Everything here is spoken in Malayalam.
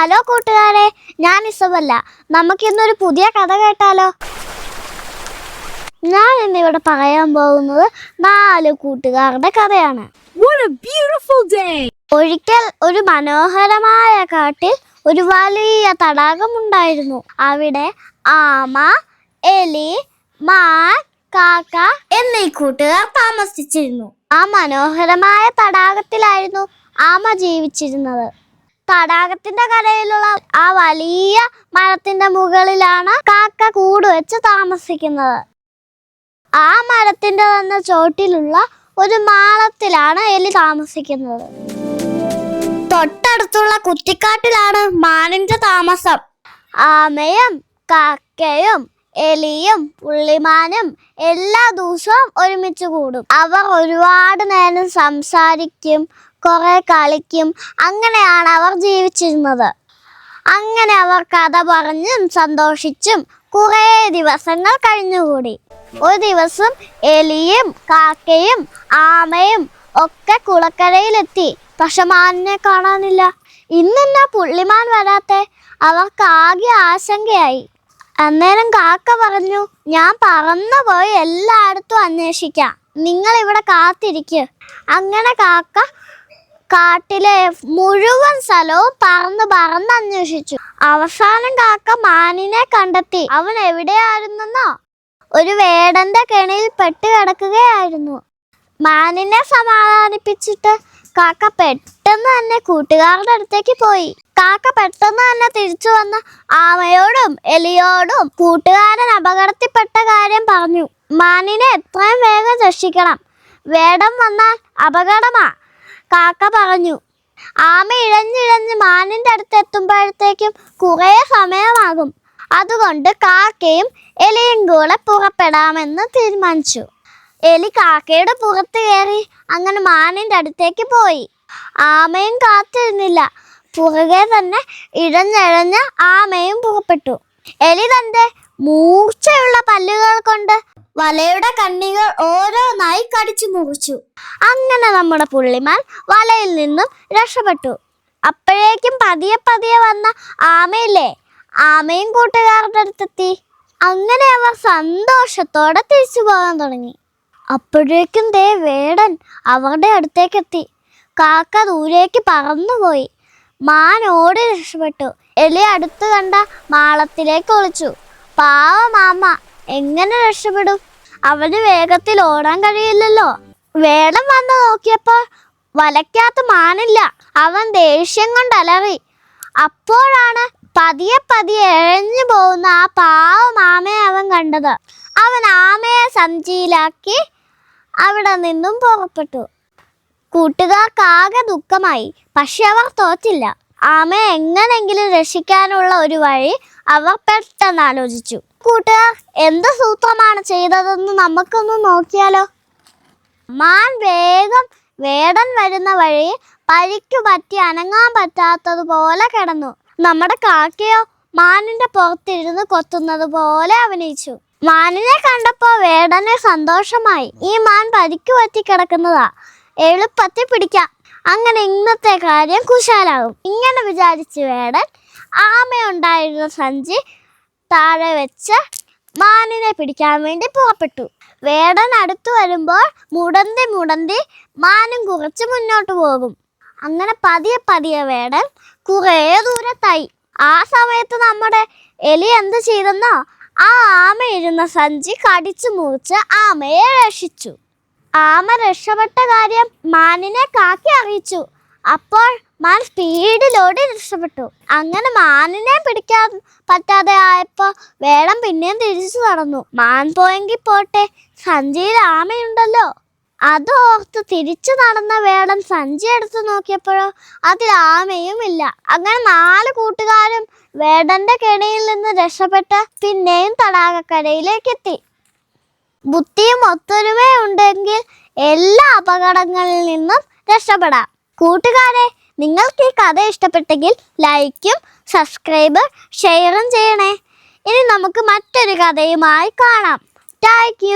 ഹലോ കൂട്ടുകാരെ ഞാൻ ഇസബല്ല. നമുക്കിന്നൊരു പുതിയ കഥ കേട്ടാലോ? ഞാൻ ഇന്നിവിടെ പറയാൻ പോകുന്നത് നാല് കൂട്ടുകാരുടെ കഥയാണ്! ഒരിക്കൽ ഒരു മനോഹരമായ കാട്ടിൽ ഒരു വലിയ തടാകം ഉണ്ടായിരുന്നു അവിടെ ആമ എലി മാൻ കാക്ക എന്നീ കൂട്ടുകാർ താമസിച്ചിരുന്നു. ആ മനോഹരമായ തടാകത്തിലായിരുന്നു ആമ ജീവിച്ചിരുന്നത്. തടാകത്തിന്റെ കരയിലുള്ള ആ വലിയ മരത്തിന്റെ മുകളിലാണ് കാക്ക കൂട് വെച്ച് താമസിക്കുന്നത്. ആ മരത്തിന്റെ തന്നെ ചോട്ടിലുള്ള ഒരു മാളത്തിലാണ് എലി താമസിക്കുന്നത്. തൊട്ടടുത്തുള്ള കുറ്റിക്കാട്ടിലാണ് മാനിന്റെ താമസം. ആമയും കാക്കയും എലിയും പുള്ളിമാനും എല്ലാ ദിവസവും ഒരുമിച്ച് കൂടും. അവർ ഒരുപാട് നേരം സംസാരിക്കും കുറെ കളിക്കും. അങ്ങനെയാണ് അവർ ജീവിച്ചിരുന്നത്. അങ്ങനെ അവർ കഥ പറഞ്ഞും സന്തോഷിച്ചും കുറേ ദിവസങ്ങൾ കഴിഞ്ഞുകൂടി. ഒരു ദിവസം എലിയും കാക്കയും ആമയും ഒക്കെ കുളക്കരയിലെത്തി. പക്ഷെ മാനിനെ കാണാനില്ല. ഇന്നെന്നാ പുള്ളിമാൻ വരാത്തെ? അവർക്ക് ആകെ ആശങ്കയായി. അന്നേരം കാക്ക പറഞ്ഞു ഞാൻ പറന്നു പോയി എല്ലായിടത്തും അന്വേഷിക്കാം. നിങ്ങൾ ഇവിടെ കാത്തിരിക്കുക അങ്ങനെ കാക്ക കാട്ടിലെ മുഴുവൻ സ്ഥലവും പറന്ന് പറന്ന് അന്വേഷിച്ചു. അവസാനം കാക്ക മാനിനെ കണ്ടെത്തി. അവൻ എവിടെയായിരുന്നെന്നോ? ഒരു വേടന്റെ കെണിയിൽ പെട്ട് കിടക്കുകയായിരുന്നു. മാനിനെ സമാധാനിപ്പിച്ചിട്ട് കാക്ക പെട്ടെന്ന് തന്നെ കൂട്ടുകാരുടെ അടുത്തേക്ക് പോയി. കാക്ക പെട്ടെന്ന് തന്നെ തിരിച്ചു വന്ന് ആമയോടും എലിയോടും കൂട്ടുകാരൻ അപകടത്തിൽപ്പെട്ട കാര്യം പറഞ്ഞു. മാനിനെ എത്രയും വേഗം രക്ഷിക്കണം. വേടം വന്നാൽ അപകടമാ കാക്ക പറഞ്ഞു. ആമ ഇഴഞ്ഞിഴഞ്ഞ് മാനിന്റെ അടുത്ത് എത്തുമ്പോഴത്തേക്കും കുറേ സമയമാകും. അതുകൊണ്ട് കാക്കയും എലിയും കൂടെ പുറപ്പെടാമെന്ന് തീരുമാനിച്ചു. എലി കാക്കയുടെ പുറത്ത് കയറി അങ്ങനെ മാനിന്റെ അടുത്തേക്ക് പോയി. ആമയും കാത്തിരുന്നില്ല. പുറകെ തന്നെ ഇഴഞ്ഞഴഞ്ഞ് ആമയും പുറപ്പെട്ടു. എലി തന്റെ മൂർച്ചയുള്ള പല്ലുകൾ കൊണ്ട് വലയുടെ കണ്ണികൾ ഓരോന്നായി കടിച്ചു മുറിച്ചു. അങ്ങനെ നമ്മുടെ പുള്ളിമാൻ വലയിൽ നിന്നും രക്ഷപ്പെട്ടു. അപ്പോഴേക്കും പതിയെ പതിയെ വന്ന ആമയില്ലേ? ആമയും കൂട്ടുകാരുടെ അടുത്തെത്തി. അങ്ങനെ അവർ സന്തോഷത്തോടെ തിരിച്ചു പോകാൻ തുടങ്ങി. അപ്പോഴേക്കും ദേ വേടൻ അവരുടെ അടുത്തേക്കെത്തി. കാക്ക ദൂരേക്ക് പറന്നുപോയി. മാൻ ഓടി രക്ഷപ്പെട്ടു. എലി അടുത്ത് കണ്ട മാളത്തിലേക്ക് ഒളിച്ചു. പാവ മാമ എങ്ങനെ രക്ഷപ്പെടും? അവന് വേഗത്തിൽ ഓടാൻ കഴിയില്ലല്ലോ. വേടം വന്ന് നോക്കിയപ്പോൾ വലയ്ക്കകത്ത് മാനില്ല. അവൻ ദേഷ്യം കൊണ്ട് അലറി. അപ്പോഴാണ് പതിയെ പതിയെ എഴഞ്ഞു പോകുന്ന ആ പാവ മാമയെ അവൻ കണ്ടത്. അവൻ ആമയെ സഞ്ചിയിലാക്കി അവിടെ നിന്നും പുറപ്പെട്ടു. കൂട്ടുകാർക്കാകെ ദുഃഖമായി. പക്ഷെ അവർ തോറ്റില്ല. ആമയെ എങ്ങനെങ്കിലും രക്ഷിക്കാനുള്ള ഒരു വഴി അവർ പെട്ടെന്ന് ആലോചിച്ചു കൂട്ടുകാർ എന്ത് സൂത്രമാണ് ചെയ്തതെന്ന് നമുക്കൊന്ന് നോക്കിയാലോ? മാൻ വേഗം വേടൻ വരുന്ന വഴി പരിക്കു പറ്റി അനങ്ങാൻ പറ്റാത്തതുപോലെ കിടന്നു. നമ്മുടെ കാക്കയോ മാനിന്റെ പുറത്തിരുന്ന് കൊത്തുന്നത് പോലെ അഭിനയിച്ചു. മാനിനെ കണ്ടപ്പോ വേടന് സന്തോഷമായി. ഈ മാൻ പരിക്കു പറ്റി കിടക്കുന്നതാ. എളുപ്പത്തിൽ പിടിക്കാം. അങ്ങനെ ഇന്നത്തെ കാര്യം കുശാലാകും. ഇങ്ങനെ വിചാരിച്ച് വേടൻ ആമയുണ്ടായിരുന്ന സഞ്ചി താഴെ വെച്ച് മാനിനെ പിടിക്കാൻ വേണ്ടി പുറപ്പെട്ടു. വേടൻ അടുത്തു വരുമ്പോൾ മുടന്തി മുടന്തി മാനും കുറച്ച് മുന്നോട്ട് പോകും. അങ്ങനെ പതിയെ പതിയെ വേടൻ കുറേ ദൂരത്തായി. ആ സമയത്ത് നമ്മുടെ എലി എന്ത് ചെയ്തെന്നോ ആ ആമ ഇരുന്ന സഞ്ചി കടിച്ചു മുറിച്ച് ആമയെ രക്ഷിച്ചു. ആമ രക്ഷപ്പെട്ട കാര്യം മാനിനെ കാക്കി അറിയിച്ചു. അപ്പോൾ മാൻ സ്പീഡിലോടി രക്ഷപ്പെട്ടു. അങ്ങനെ മാനിനെ പിടിക്കാൻ പറ്റാതെ ആയപ്പോൾ വേളം പിന്നെയും തിരിച്ചു നടന്നു. മാൻ പോയെങ്കിൽ പോട്ടെ സഞ്ചിയിൽ ആമയുണ്ടല്ലോ. അത് ഓർത്ത് തിരിച്ചു നടന്ന വേടൻ സഞ്ചി എടുത്തു നോക്കിയപ്പോഴോ അതിൽ ആമയും ഇല്ല അങ്ങനെ നാല് കൂട്ടുകാരും വേടന്റെ കെണിയിൽ നിന്ന് രക്ഷപ്പെട്ട് പിന്നെയും തടാകക്കരയിലേക്ക് എത്തി. ബുദ്ധിയും ഒത്തൊരുമയും ഉണ്ടെങ്കിൽ എല്ലാ അപകടങ്ങളിൽ നിന്നും രക്ഷപ്പെടാം. കൂട്ടുകാരെ നിങ്ങൾക്ക് ഈ കഥ ഇഷ്ടപ്പെട്ടെങ്കിൽ ലൈക്കും സബ്സ്ക്രൈബ് ഷെയറും ചെയ്യണേ. ഇനി നമുക്ക് മറ്റൊരു കഥയുമായി കാണാം. താങ്ക്